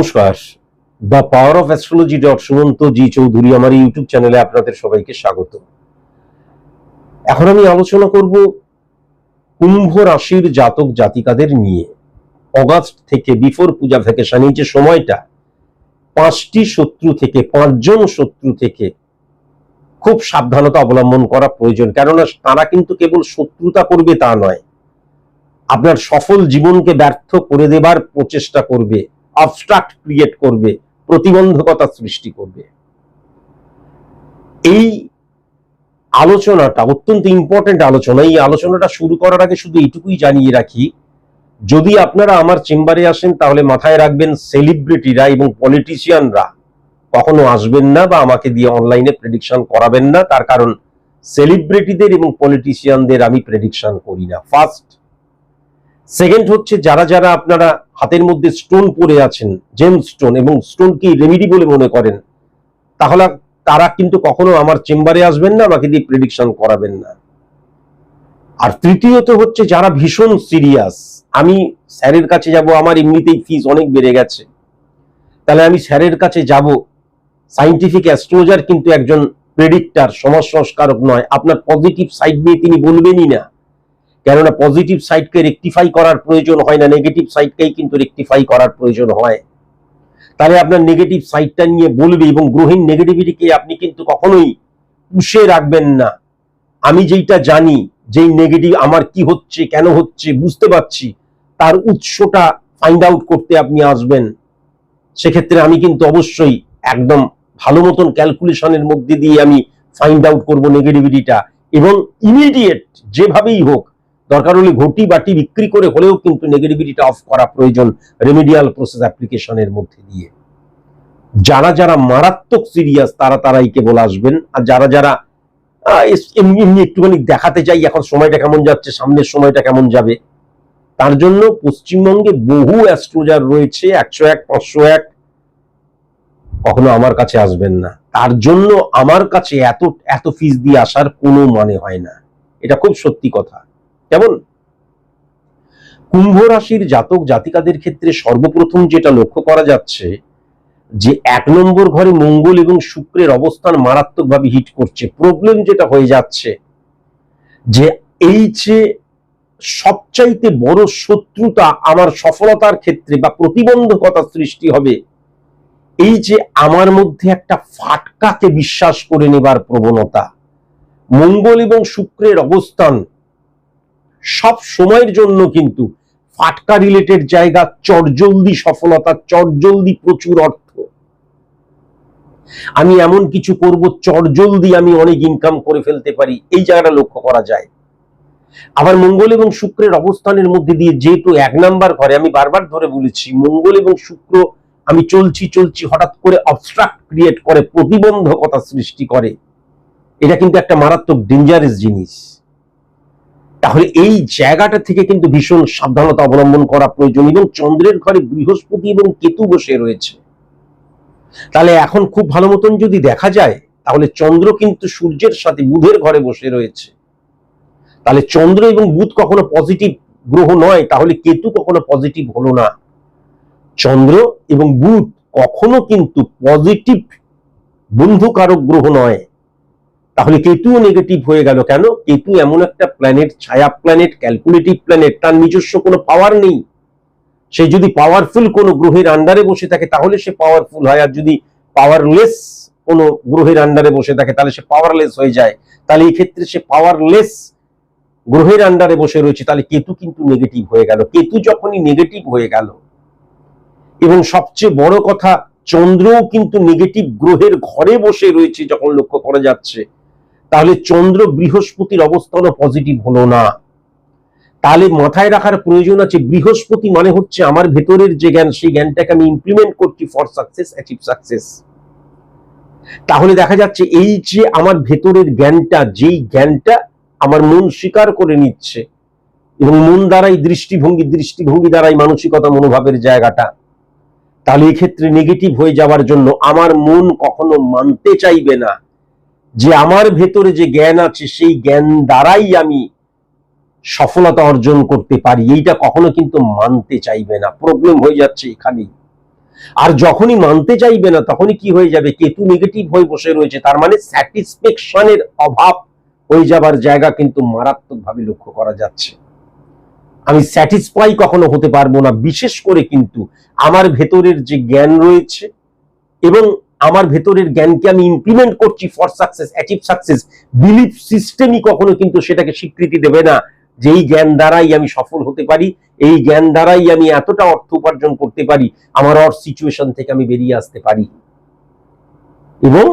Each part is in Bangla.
নমস্কার। The power of astrology dot Sumanta ji Chowdhury আমার ইউটিউব চ্যানেলে আপনাদের সবাইকে স্বাগত। এখন আমি আলোচনা করব কুম্ভ রাশির জাতক জাতিকাদের নিয়ে। অগাস্ট থেকে বিফোর পূজা ভ্যাকেশন এই যে সময়টা, পাঁচটি শত্রু থেকে, পাঁচজন শত্রু থেকে খুব সাবধানতা অবলম্বন করা প্রয়োজন। কেননা তারা কিন্তু কেবল শত্রুতা করবে তা নয়, আপনার সফল জীবনকে ব্যর্থ করে দেবার প্রচেষ্টা করবে। অবস্ট্রাক্ট ক্রিয়েট করবে, প্রতিবন্ধকতা সৃষ্টি করবে। এই আলোচনাটা, অত্যন্ত ইম্পর্টেন্ট আলোচনা, এই আলোচনাটা শুরু করার আগে শুধু এইটুকুই জানিয়ে রাখি, যদি আপনারা আমার চেম্বারে আসেন, তাহলে মাথায় রাখবেন সেলিব্রিটিরা এবং পলিটিশিয়ানরা কখনো আসবেন না বা আমাকে দিয়ে অনলাইনে প্রেডিকশন করাবেন না। তার কারণ সেলিব্রিটিদের এবং পলিটিশিয়ানদের আমি প্রেডিকশন করি না। ফার্স্ট সেকেন্ড হচ্ছে যারা যারা আপনারা হাতের মধ্যে স্টোন পরে আছেন জেম স্টোন এবং স্টোন কি রেমিডি বলে মনে করেন, তাহলে তারা কিন্তু কখনো আমার চেম্বারে আসবেন না, আমাকে দিয়ে প্রেডিকশন করাবেন না। আর তৃতীয়ত হচ্ছে যারা ভীষণ সিরিয়াস আমি স্যারের কাছে যাব, আমার এমনিতেই ফিস অনেক বেড়ে গেছে। তাহলে আমি স্যারের কাছে যাব সাইন্টিফিক অ্যাস্ট্রোলজার কিন্তু একজন প্রেডিক্টার সমাজ সংস্কারক নয়, আপনার পজিটিভ সাইড নিয়ে তিনি বলবেনই না। কেননা পজিটিভ সাইডকে রেকটিফাই করার প্রয়োজন হয় না নেগেটিভ সাইডকেই কিন্তু রেকটিফাই করার প্রয়োজন হয়। তাহলে আপনার নেগেটিভ সাইডটা নিয়ে বলবে এবং গ্রহীণ নেগেটিভিটিকে আপনি কিন্তু কখনোই পুষে রাখবেন না। আমি যেইটা জানি, যেই নেগেটিভ আমার কি হচ্ছে, কেন হচ্ছে, বুঝতে পারছি, তার উৎসটা ফাইন্ড আউট করতে আপনি আসবেন। সেক্ষেত্রে আমি কিন্তু অবশ্যই একদম ভালো মতন ক্যালকুলেশনের মধ্যে দিয়ে আমি ফাইন্ড আউট করব নেগেটিভিটিটা এবং ইমিডিয়েট যেভাবেই হোক দরকার হলে ঘটি বাটি বিক্রি করে হলেও কিন্তু নেগেটিভিটিটা অফ করা প্রয়োজন রেমিডিয়াল প্রসেস অ্যাপ্লিকেশনের মধ্যে দিয়ে। যারা যারা মারাত্মক সিরিয়াস তারা তারাই কেবল আসবেন। আর যারা যারা এমনি এমনি একটুখানি দেখাতে চাই, এখন সময়টা কেমন যাচ্ছে, সামনের সময়টা কেমন যাবে, তার জন্য পশ্চিমবঙ্গে বহু অ্যাস্ট্রোজার রয়েছে, একশো এক, পাঁচশো এক, কখনো আমার কাছে আসবেন না। তার জন্য আমার কাছে এত এত ফিস দিয়ে আসার কোনো মানে হয় না। এটা খুব সত্যি কথা। কেমন? কুম্ভ রাশির জাতক জাতিকাদের ক্ষেত্রে সর্বপ্রথম যেটা লক্ষ্য করা যাচ্ছে, যে এক নম্বর ঘরে মঙ্গল এবং শুক্রের অবস্থান মারাত্মকভাবে হিট করছে। প্রবলেম যেটা হয়ে যাচ্ছে, যে এই যে সবচাইতে বড় শত্রুতা আমার সফলতার ক্ষেত্রে বা প্রতিবন্ধকতা সৃষ্টি হবে, এই যে আমার মধ্যে একটা ফাটকাকে বিশ্বাস করে নেবার প্রবণতা, মঙ্গল এবং শুক্রের অবস্থান সব সময়ের জন্য কিন্তু ফাটকা রিলেটেড জায়গা, চটজলদি সফলতা, চটজলদি প্রচুর অর্থ। আমি এমন কিছু করব, চটজলদি আমি অনেক ইনকাম করে ফেলতে পারি, এই জায়গাটা লক্ষ্য করা যায়। আবার মঙ্গল এবং শুক্রের অবস্থানের মধ্যে দিয়ে যেহেতু এক নাম্বার ঘরে, আমি বারবার ধরে বলেছি, মঙ্গল এবং শুক্র আমি চলছি চলছি, হঠাৎ করে অবস্ট্রাক্ট ক্রিয়েট করে, প্রতিবন্ধকতা সৃষ্টি করে, এটা কিন্তু একটা মারাত্মক ডেঞ্জারাস জিনিস। তাহলে এই জায়গাটা থেকে কিন্তু ভীষণ সাবধানতা অবলম্বন করা প্রয়োজন এবং চন্দ্রের ঘরে বৃহস্পতি এবং কেতু বসে রয়েছে। তাহলে এখন খুব ভালো মতন যদি দেখা যায়, তাহলে চন্দ্র কিন্তু সূর্যের সাথে বুধের ঘরে বসে রয়েছে। তাহলে চন্দ্র এবং বুধ কখনো পজিটিভ গ্রহ নয়, তাহলে কেতু কখনো পজিটিভ হলো না। চন্দ্র এবং বুধ কখনো কিন্তু পজিটিভ বন্ধুকারক গ্রহ নয়। তাহলে কেতুও নেগেটিভ হয়ে গেল কেন? কেতু এমন একটা প্ল্যানেট ছায়া প্ল্যানেট ক্যালকুলেটিভ প্ল্যানেট তার নিজস্ব কোনো পাওয়ার নেই। সে যদি পাওয়ারফুল কোনো গ্রহের আন্ডারে বসে থাকে, তাহলে সে পাওয়ারফুল হয়। আর যদি পাওয়ারলেস কোনো গ্রহের আন্ডারে বসে থাকে, তাহলে সে পাওয়ারলেস হয়ে যায়। তাহলে এই ক্ষেত্রে সে পাওয়ারলেস গ্রহের আন্ডারে বসে রয়েছে। তাহলে কেতু কিন্তু নেগেটিভ হয়ে গেল। কেতু যখনই নেগেটিভ হয়ে গেল, এবং সবচেয়ে বড় কথা, চন্দ্রও কিন্তু নেগেটিভ গ্রহের ঘরে বসে রয়েছে যখন লক্ষ্য করা যাচ্ছে। তাহলে চন্দ্র বৃহস্পতির অবস্থানও পজিটিভ হলো না। তাহলে মাথায় রাখার প্রয়োজন আছে, বৃহস্পতি মানে হচ্ছে আমার ভেতরের যে জ্ঞান, সেই জ্ঞানটাকে আমি ইমপ্লিমেন্ট করছি ফর সাকসেস অ্যাচিভ সাকসেস তাহলে দেখা যাচ্ছে এই যে আমার ভেতরের জ্ঞানটা, যেই জ্ঞানটা আমার মন স্বীকার করে নিচ্ছে এবং মন দ্বারাই, দৃষ্টিভঙ্গি দৃষ্টিভঙ্গি দ্বারাই মানসিকতা, মনোভাবের জায়গাটা, তাহলে এক্ষেত্রে নেগেটিভ হয়ে যাওয়ার জন্য আমার মন কখনো মানতে চাইবে না। যে আমার ভেতরে যে জ্ঞান আছে, সেই জ্ঞান দ্বারাই আমি সফলতা অর্জন করতে পারি। এইটা কখনো কিন্তু মানতে চাইবে না। প্রবলেম হয়ে যাচ্ছে এখানেই আর যখনই মানতে চাইবে না, তখনই কি হয়ে যাবে? কেতু নেগেটিভ হয়ে বসে রয়েছে। তার মানে স্যাটিসফ্যাকশনের অভাব হয়ে যাবার জায়গা কিন্তু মারাত্মকভাবে লক্ষ্য করা যাচ্ছে। আমি স্যাটিসফাই কখনো হতে পারব না। বিশেষ করে কিন্তু আমার ভেতরের যে জ্ঞান রয়েছে এবং আমার ভেতরের জ্ঞানকে আমি ইমপ্লিমেন্ট করছি for success achieve success belief সিস্টেমই কখনো কিন্তু সেটাকে স্বীকৃতি দেবে না। যে এই জ্ঞান দ্বারাই আমি সফল হতে পারি, এই জ্ঞান দ্বারাই আমি এতটা অর্থ উপার্জন করতে পারি, আমার অর সিচুয়েশন থেকে আমি বেরিয়ে আসতে পারি। এবং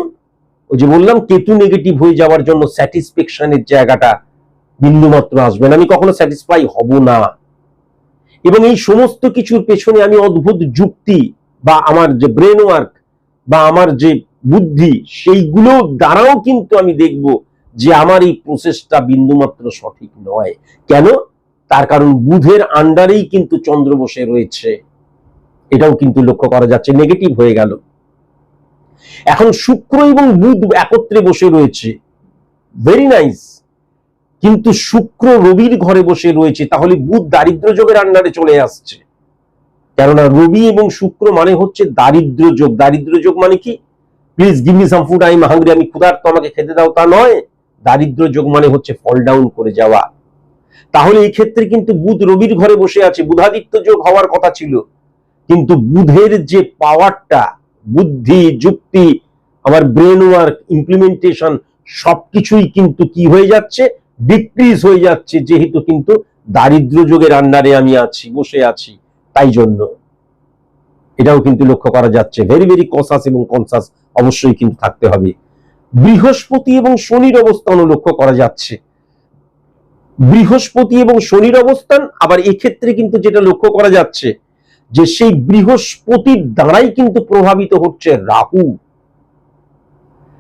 ওই যে বললাম, কেতু নেগেটিভ হয়ে যাওয়ার জন্য স্যাটিসফ্যাকশনের জায়গাটা বিন্দুমাত্র আসবে না। আমি কখনো স্যাটিসফাই হব না। এবং এই সমস্ত কিছুর পেছনে আমি অদ্ভুত যুক্তি বা আমার যে ব্রেন ওয়ার্ক বা আমার যে বুদ্ধি, সেইগুলো দ্বারাও কিন্তু আমি দেখব যে আমার এই প্রসেসটা বিন্দুমাত্র সঠিক নয়। কেন? তার কারণ বুধের আন্ডারেই কিন্তু চন্দ্র বসে রয়েছে। এটাও কিন্তু লক্ষ্য করা যাচ্ছে নেগেটিভ হয়ে গেল। এখন শুক্র এবং বুধ একত্রে বসে রয়েছে। ভেরি নাইস কিন্তু শুক্র রবির ঘরে বসে রয়েছে, তাহলে বুধ দারিদ্র যোগের আন্ডারে চলে আসছে। কেননা রবি এবং শুক্র মানে হচ্ছে দারিদ্র যোগ। দারিদ্র যোগ মানে কি? Please give me some food I hungry আমি ক্ষুধার্ত, আমাকে খেতে দাও। তা নয়, দারিদ্র যোগ মানে হচ্ছে ফল ডাউন করে যাওয়া। তাহলে এই ক্ষেত্রে কিন্তু বুধ রবির ঘরে বসে আছে। বুধাদিত্য যোগ হওয়ার কথা ছিল। কিন্তু বুধের যে পাওয়ারটা বুদ্ধি, যুক্তি, আমার ব্রেন ওয়ার্ক ইমপ্লিমেন্টেশন সবকিছুই কিন্তু কি হয়ে যাচ্ছে? ডিক্রিজ হয়ে যাচ্ছে। যেহেতু কিন্তু দারিদ্র যোগের আন্ডারে আমি আছি, বসে আছি। তাই জন্য এটাও কিন্তু লক্ষ্য করা যাচ্ছে। ভেরি ভেরি কনসাস এবং কনসাস অবশ্যই কিন্তু থাকতে হবে। বৃহস্পতি এবং শনির অবস্থানও লক্ষ্য করা যাচ্ছে। বৃহস্পতি এবং শনির অবস্থান, আবার এক্ষেত্রে কিন্তু যেটা লক্ষ্য করা যাচ্ছে যে সেই বৃহস্পতির দ্বারাই কিন্তু প্রভাবিত হচ্ছে রাহু।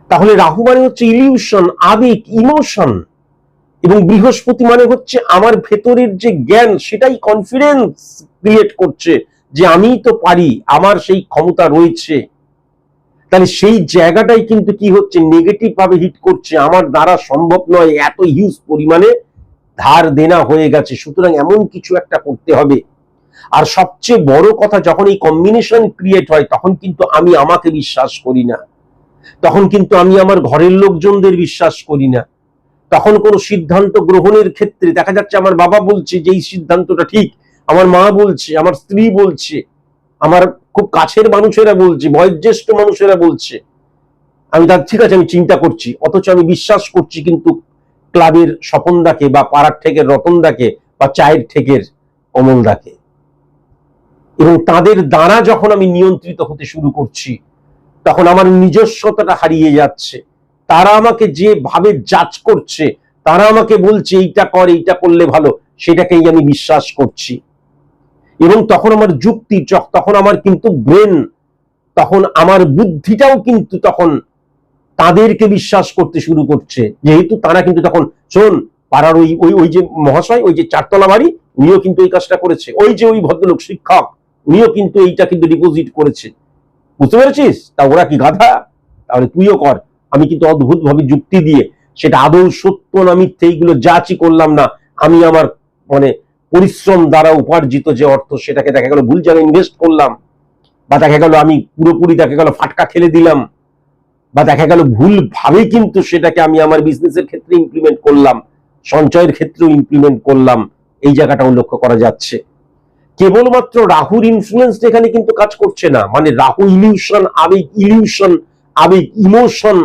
তাহলে রাহু মানে হচ্ছে ইলিউশন আবেগ ইমোশন এবং বৃহস্পতি মানে হচ্ছে আমার ভেতরের যে জ্ঞান, সেটাই কনফিডেন্স ক্রিয়েট করছে যে আমি তো পারি, আমার সেই ক্ষমতা রয়েছে। তাহলে সেই জায়গাটাই কিন্তু কি হচ্ছে নেগেটিভ ভাবে হিট করছে, আমার দ্বারা সম্ভব নয় এত হিউজ পরিমাণে ধার দেনা হয়ে গেছে। সুতরাং এমন কিছু একটা করতে হবে। আর সবচেয়ে বড় কথা, যখন এই কম্বিনেশন ক্রিয়েট হয়, তখন কিন্তু আমি আমাকে বিশ্বাস করি না। তখন কিন্তু আমি আমার ঘরের লোকজনদের বিশ্বাস করি না। তখন কোনো সিদ্ধান্ত গ্রহণের ক্ষেত্রে দেখা যাচ্ছে আমার বাবা বলছে যে এই সিদ্ধান্তটা ঠিক, আমার মা বলছে, আমার স্ত্রী বলছে, আমার খুব কাছের মানুষেরা বলছে, বয়োজ্যেষ্ঠ মানুষেরা বলছে। আমি তার, ঠিক আছে, আমি চিন্তা করছি, অথচ আমি বিশ্বাস করছি কিন্তু ক্লাবের স্বপনদাকে বা পাড়ার ঠেকের রতনদাকে বা চায়ের ঠেকের অমলদাকে এবং তাদের দ্বারা যখন আমি নিয়ন্ত্রিত হতে শুরু করছি, তখন আমার নিজস্বতাটা হারিয়ে যাচ্ছে। তারা আমাকে যেভাবে জাজ করছে, তারা আমাকে বলছে, এইটা কর, এইটা করলে ভালো। সেটাকেই আমি বিশ্বাস করছি। এবং তখন আমার যুক্তি তখন আমার কিন্তু ব্রেন, তখন আমার বুদ্ধিটাও কিন্তু তখন তাদেরকে বিশ্বাস করতে শুরু করছে। যেহেতু তারা কিন্তু তখন, শোন, পাড়ার ওই ওই ওই যে মহাশয়, ওই যে চারতলা বাড়ি, উনিও কিন্তু এই কাজটা করেছে। ওই যে ওই ভদ্রলোক, শিক্ষক, উনিও কিন্তু এইটা কিন্তু ডিপোজিট করেছে। বুঝতে পেরেছিস? তা ওরা কি গাধা? তাহলে তুইও কর। আমি কিন্তু অদ্ভুত ভাবে যুক্তি দিয়ে সেটা আদৌ সত্য না মিথ্যে এইগুলো যাচই করলাম না, আমি আমার মানে পরিশ্রম দ্বারা উপার্জিত যে অর্থ সেটাকে দেখা গেল ভুল জায়গায় ইনভেস্ট করলাম, বা দেখা গেল আমি পুরোপুরি দেখা গেল ফাটকা খেলে দিলাম, বা দেখা গেল ভুল ভাবে কিন্তু সেটাকে আমি আমার বিজনেসের ক্ষেত্রে ইমপ্লিমেন্ট করলাম, সঞ্চয়ের ক্ষেত্রেও ইমপ্লিমেন্ট করলাম, এই জায়গাটাও লক্ষ্য করা যাচ্ছে। কেবলমাত্র রাহুর ইনফ্লুয়েন্স এখানে কিন্তু কাজ করছে না মানে রাহু ইলিউশন আবেগ ইলিউশন আবেগ ইমোশন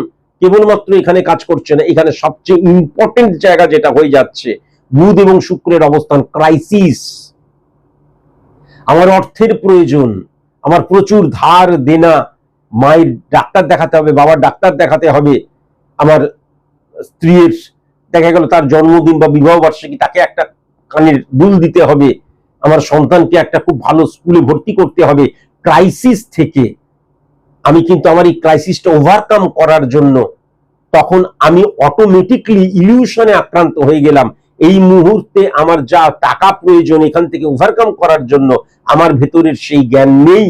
কেবলমাত্র এখানে কাজ করছে না। এখানে সবচেয়ে ইম্পর্টেন্ট জায়গা যেটা হয়ে যাচ্ছে, বুধ এবং শুক্রের অবস্থান ক্রাইসিস আমার অর্থের প্রয়োজন, আমার প্রচুর ধার দেনা, মায়ের ডাক্তার দেখাতে হবে, বাবার ডাক্তার দেখাতে হবে, আমার স্ত্রীর, দেখা গেল তার জন্মদিন বা বিবাহ বার্ষিকী, তাকে একটা কানের দুল দিতে হবে, আমার সন্তানকে একটা খুব ভালো স্কুলে ভর্তি করতে হবে। ক্রাইসিস থেকে আমি কিন্তু আমার এই ক্রাইসিসটা ওভারকাম করার জন্য তখন আমি অটোমেটিকলি ইলিউশনে আক্রান্ত হয়ে গেলাম। এই মুহূর্তে আমার যা টাকা প্রয়োজন এখান থেকে ওভারকাম করার জন্য আমার ভেতরের সেই জ্ঞান নেই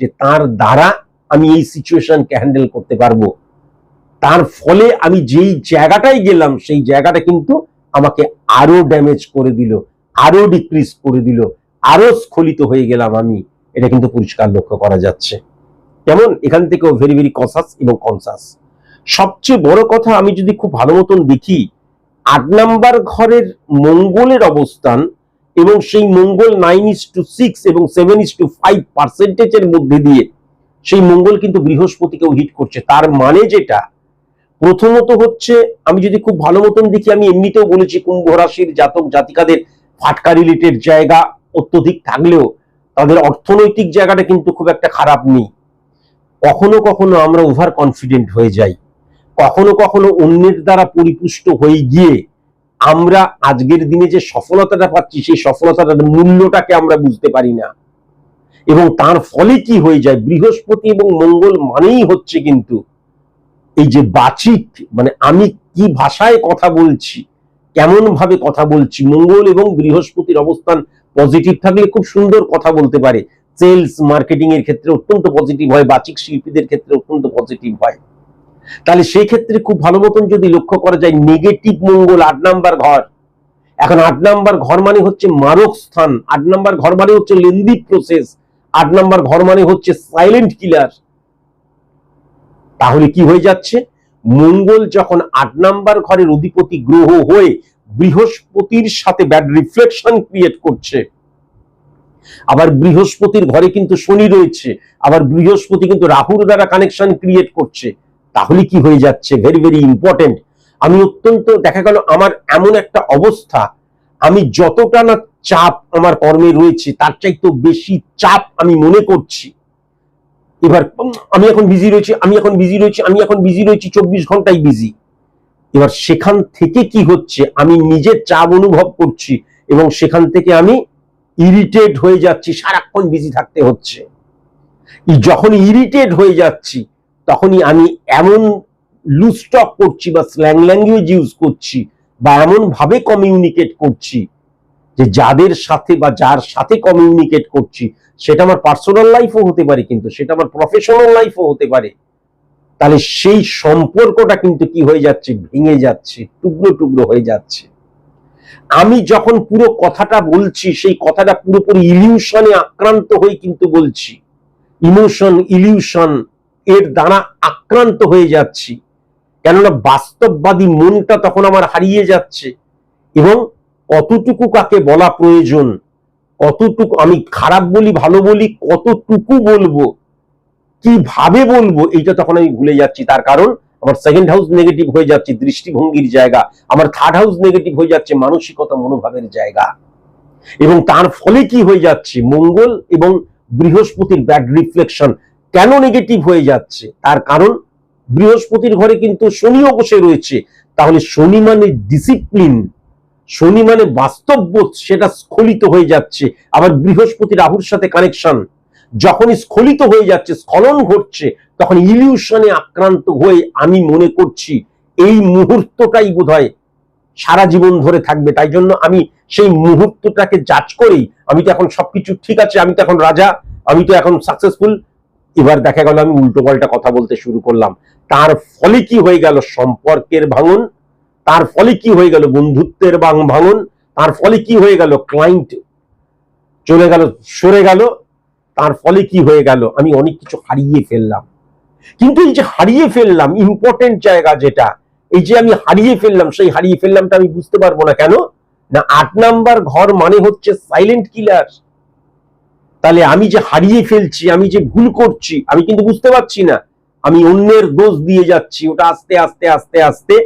যে তার দ্বারা আমি এই সিচুয়েশনকে হ্যান্ডেল করতে পারব। তার ফলে আমি যেই জায়গাটায় গেলাম সেই জায়গাটা কিন্তু আমাকে আরও ড্যামেজ করে দিল, আরও ডিক্রিজ করে দিল, আরও স্খলিত হয়ে গেলাম আমি। এটা কিন্তু পরিষ্কার লক্ষ্য করা যাচ্ছে। কেমন? এখান থেকেও ভেরি ভেরি কনসাস এবং কনসাস সবচেয়ে বড় কথা আমি যদি খুব ভালো মতন দেখি, আট নাম্বার ঘরের মঙ্গলের অবস্থান এবং সেই মঙ্গল নাইন ইস টু সিক্স এবং সেভেন ইস টু ফাইভ পার্সেন্টেজের মধ্যে দিয়ে সেই মঙ্গল কিন্তু বৃহস্পতিকেও হিট করছে। তার মানে যেটা, প্রথমত হচ্ছে আমি যদি খুব ভালো মতন দেখি, আমি এমনিতেও বলেছি কুম্ভ রাশির জাতক জাতিকাদের ফাটকা রিলেটেড জায়গা অত্যধিক থাকলেও তাদের অর্থনৈতিক জায়গাটা কিন্তু খুব একটা খারাপ নেই। কখনো কখনো আমরা ওভার কনফিডেন্ট হয়ে যাই। কখনো কখনো অন্যের দ্বারা পরিপুষ্ট হয়ে গিয়ে আমরা আজকের দিনে যে সফলতাটা পাচ্ছি, সেই সফলতাটার মূল্যটাকে আমরা বুঝতে পারি না। এবং তার ফলে কি হয়ে যায়? বৃহস্পতি এবং মঙ্গল মানেই হচ্ছে কিন্তু এই যে বাচিক মানে আমি কি ভাষায় কথা বলছি কেমন ভাবে কথা বলছি, মঙ্গল এবং বৃহস্পতির অবস্থান পজিটিভ থাকলে খুব সুন্দর কথা বলতে পারে। সেলস মার্কেটিং এর ক্ষেত্রে অত্যন্ত পজিটিভ হয়, বাচিক শিল্পীদের ক্ষেত্রে অত্যন্ত পজিটিভ হয়। তাহলে সেই ক্ষেত্রে খুব ভালো মতন যদি লক্ষ্য করা যায় নেগেটিভ মঙ্গল আট নাম্বার ঘর। এখন আট নাম্বার ঘর মানে হচ্ছে মারক স্থান, আট নাম্বার ঘর মানে হচ্ছে লেন্দি প্রসেস আট নাম্বার ঘর মানে হচ্ছে সাইলেন্ট কিলার তাহলে কি হয়ে যাচ্ছে? মঙ্গল যখন আট নাম্বার ঘরের অধিপতি গ্রহ হয়ে বৃহস্পতির সাথে ব্যাড রিফ্লেকশন ক্রিয়েট করছে আবার বৃহস্পতির ঘরে কিন্তু শনি রয়েছে, আবার বৃহস্পতি কিন্তু রাহুর দ্বারা কানেকশন ক্রিয়েট করছে। তাহলে কি হয়ে যাচ্ছে? ভেরি ভেরি ইম্পর্টেন্ট আমি অত্যন্ত, দেখা গেল আমার এমন একটা অবস্থা, আমি যতটা না চাপ আমার কর্মে রয়েছে, তার চাইতেও বেশি চাপ আমি মনে করছি। এবার আমি এখন বিজি রয়েছি, আমি এখন বিজি রয়েছি, আমি এখন বিজি রয়েছি, চব্বিশ ঘন্টাই বিজি এবার সেখান থেকে কি হচ্ছে? আমি নিজের চাপ অনুভব করছি এবং সেখান থেকে আমি ইরিটেট হয়ে যাচ্ছি, সারাক্ষণ বিজি থাকতে হচ্ছে। যখন ইরিটেট হয়ে যাচ্ছি, তখনই আমি এমন লুস্টক করছি বা স্ল্যাং ল্যাঙ্গুয়েজ ইউজ করছি বা এমন ভাবে কমিউনিকেট করছি যে যাদের সাথে বা যার সাথে কমিউনিকেট করছি, সেটা আমার পার্সোনাল লাইফও হতে পারে কিন্তু, সেটা আমার প্রফেশনাল লাইফও হতে পারে। তাহলে সেই সম্পর্কটা কিন্তু কি হয়ে যাচ্ছে? ভেঙে যাচ্ছে, টুকরো টুকরো হয়ে যাচ্ছে। আমি যখন পুরো কথাটা বলছি, সেই কথাটা পুরোপুরি ইলিউশনে আক্রান্ত হয়ে কিন্তু বলছি। ইমোশন, ইলিউশন এর দ্বারা আক্রান্ত হয়ে যাচ্ছি। কেননা বাস্তববাদী মনটা তখন আমার হারিয়ে যাচ্ছে। এবং কতটুকু কাকে বলা প্রয়োজন, কতটুকু আমি খারাপ বলি, ভালো বলি, কতটুকু বলব, কীভাবে বলব, এইটা তখন আমি ভুলে যাচ্ছি। তার কারণ আমার সেকেন্ড হাউস নেগেটিভ হয়ে যাচ্ছে, দৃষ্টিভঙ্গির জায়গা। আমার থার্ড হাউস নেগেটিভ হয়ে যাচ্ছে, মানসিকতা, মনোভাবের জায়গা। এবং তার ফলে কি হয়ে যাচ্ছে? মঙ্গল এবং বৃহস্পতির ব্যাড রিফ্লেকশন কেন নেগেটিভ হয়ে যাচ্ছে? তার কারণ, বৃহস্পতির ঘরে কিন্তু শনিও বসে রয়েছে। তাহলে শনি মানে ডিসিপ্লিন শনি মানে বাস্তববোধ, সেটা স্খলিত হয়ে যাচ্ছে। আবার বৃহস্পতি রাহুর সাথে কানেকশন যখনই স্খলিত হয়ে যাচ্ছে, স্খলন ঘটছে, তখন ইলিউশনে আক্রান্ত হয়ে আমি মনে করছি এই মুহূর্তটাই বোধহয় সারা জীবন ধরে থাকবে। তাই জন্য আমি সেই মুহূর্তটাকে যাচ করেই, আমি তো এখন সবকিছু ঠিক আছে, আমি তো এখন রাজা, আমি তো এখন সাকসেসফুল এবার দেখা গেল আমি উল্টো পাল্টা কথা বলতে শুরু করলাম। তার ফলে কি হয়ে গেল সম্পর্কের ভাঙন? তার ফলে কি হয়ে গেল বন্ধুত্বের ভাঙন? তার ফলে কি হয়ে গেল ক্লায়েন্ট চলে গেল, সরে গেল? তার ফলে কি হয়ে গেল? আমি অনেক কিছু হারিয়ে ফেললাম। কিন্তু এই যে হারিয়ে ফেললাম ইম্পর্টেন্ট জায়গা যেটা, এই যে আমি হারিয়ে ফেললাম, সেই হারিয়ে ফেললামটা আমি বুঝতে পারব না কেন? না, আট নাম্বার ঘর মানে হচ্ছে সাইলেন্ট কিলার তাহলে আমি যে হারিয়ে ফেলছি, আমি যে ভুল করছি, আমি কিন্তু বুঝতে পারছি না। আমি অন্যের দোষ দিয়ে যাচ্ছি, ওটা আস্তে আস্তে আস্তে আস্তে,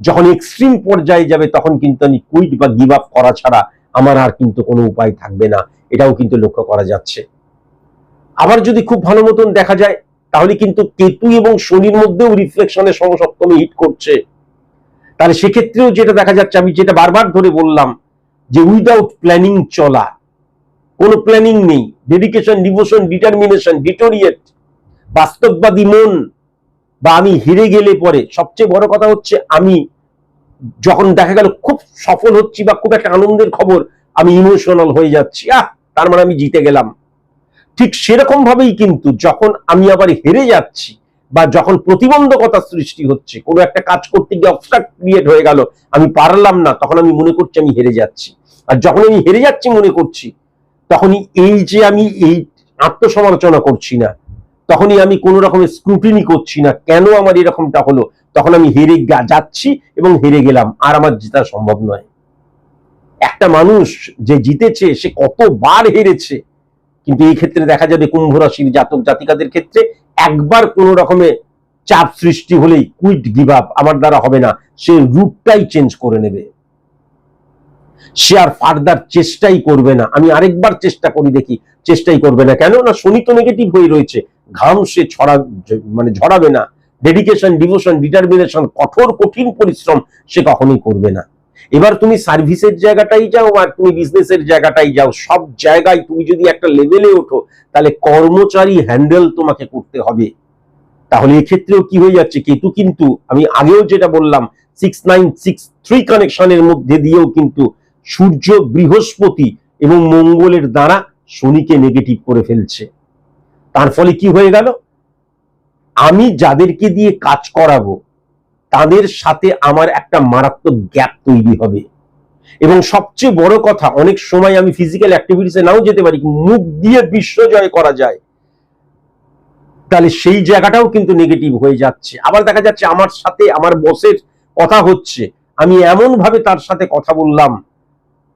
যখন এক্সট্রিম পর্যায়ে যাবে, তখন কিন্তু আমি কুইট বা গিভ আপ করা ছাড়া আমার আর কিন্তু কোনো উপায় থাকবে না। এটাও কিন্তু লক্ষ্য করা যাচ্ছে। আবার যদি খুব ভালো মতন দেখা যায়, তাহলে কিন্তু কেতু এবং শনির মধ্যেও রিফ্লেকশনের সপ্তমী হিট করছে। তাহলে সেক্ষেত্রেও যেটা দেখা যাচ্ছে, আমি যেটা বারবার ধরে বললাম, যে উইদাউট প্ল্যানিং চলা, কোনো প্ল্যানিং নেই। ডেডিকেশন ডিভোশন ডিটারমিনেশন ডিটোরিয়েট বাস্তববাদী মন, বা আমি হেরে গেলে পরে। সবচেয়ে বড় কথা হচ্ছে, আমি যখন দেখা গেল খুব সফল হচ্ছি বা খুব একটা আনন্দের খবর, আমি ইমোশনাল হয়ে যাচ্ছি। আহ, তার মানে আমি জিতে গেলাম। ঠিক সেরকম ভাবেই কিন্তু যখন আমি আবার হেরে যাচ্ছি বা যখন প্রতিবন্ধকতা সৃষ্টি হচ্ছে, কোনো একটা কাজ করতে গিয়ে অবস্ট্রাক্ট ক্রিয়েট হয়ে গেল, আমি পারলাম না, তখন আমি মনে করছি আমি হেরে যাচ্ছি। আর যখন আমি হেরে যাচ্ছি মনে করছি, তখনই এই যে আমি এই আত্মসমালোচনা করছি না, তখনই আমি কোনো রকমের স্ক্রুটিনি করছি না, কেন আমার এরকমটা হলো, তখন আমি হেরে যাচ্ছি এবং হেরে গেলাম, আর আমার জেতা সম্ভব নয়। একটা মানুষ যে জিতেছে, সে কতবার হেরেছে কিন্তু এই ক্ষেত্রে দেখা যাবে কুম্ভ রাশির জাতক জাতিকাদের ক্ষেত্রে একবার কোন রকমের চাপ সৃষ্টি হলেই কুইট গিভ আমার দ্বারা হবে না। সে রুটটাই চেঞ্জ করে নেবে। সে আর ফার্দার চেষ্টাই করবে না। আমি আরেকবার চেষ্টা করি দেখি, চেষ্টাই করবে না। কেন না শনি তো নেগেটিভ হয়ে রয়েছে। ঘাম সে ছড়া মানে ঝরাবে না। ডেডিকেশন ডিভোশন ডিটারমিনেশন কঠোর, কঠিন পরিশ্রম সে কখনোই করবে না। এবার তুমি সার্ভিসের জায়গাটাই যাও আর তুমি বিজনেসের জায়গাটাই যাও। সব জায়গায় তুমি যদি একটা লেভেলে ওঠো, তাহলে কর্মচারী হ্যান্ডেল তোমাকে করতে হবে। তাহলে এক্ষেত্রেও কি হয়ে যাচ্ছে? কেতু কিন্তু, আমি আগেও যেটা বললাম সিক্স নাইন সিক্স থ্রি কানেকশনের মধ্যে দিয়েও কিন্তু সূর্য বৃহস্পতি এবং মঙ্গলের দ্বারা শনিকে নেগেটিভ করে ফেলছে। তার ফলে কি হয়ে গেল? আমি যাদেরকে দিয়ে কাজ করাবো তাদের সাথে আমার একটা মারাত্মক গ্যাপ তৈরি হবে। এবং সবচেয়ে বড় কথা, অনেক সময় আমি ফিজিক্যাল অ্যাক্টিভিটিসে নাও যেতে পারি, মুখ দিয়ে বিশ্ব জয় করা যায়। তাহলে সেই জায়গাটাও কিন্তু নেগেটিভ হয়ে যাচ্ছে। আবার দেখা যাচ্ছে আমার সাথে, আমার বসের কথা হচ্ছে। আমি এমন ভাবে তার সাথে কথা বললাম,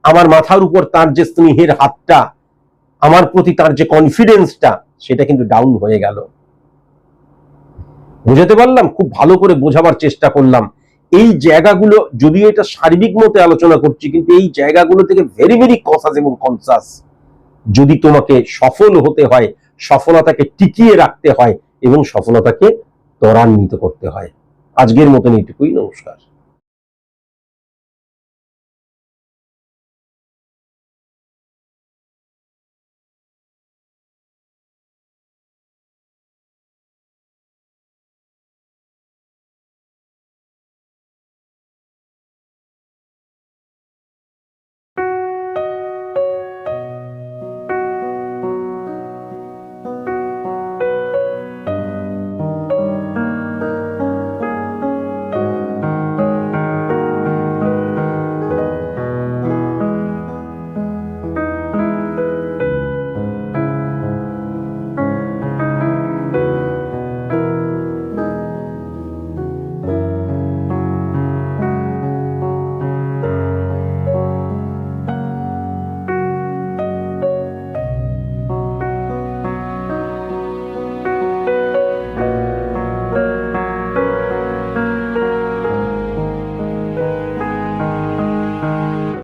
আমার মাথার উপর তার যে স্নেহের হাতটা, আমার প্রতি তার যে কনফিডেন্সটা সেটা কিন্তু ডাউন হয়ে গেল। বোঝাতে পারলাম? খুব ভালো করে বোঝাবার চেষ্টা করলাম। এই জায়গাগুলো, যদিও এটা সার্বিক মতে আলোচনা করছি, কিন্তু এই জায়গাগুলো থেকে ভেরি ভেরি কসাস এবং কনসাস যদি তোমাকে সফল হতে হয়, সফলতাকে টিকিয়ে রাখতে হয় এবং সফলতাকে ত্বরান্বিত করতে হয়। আজকের মতন এইটুকুই, নমস্কার।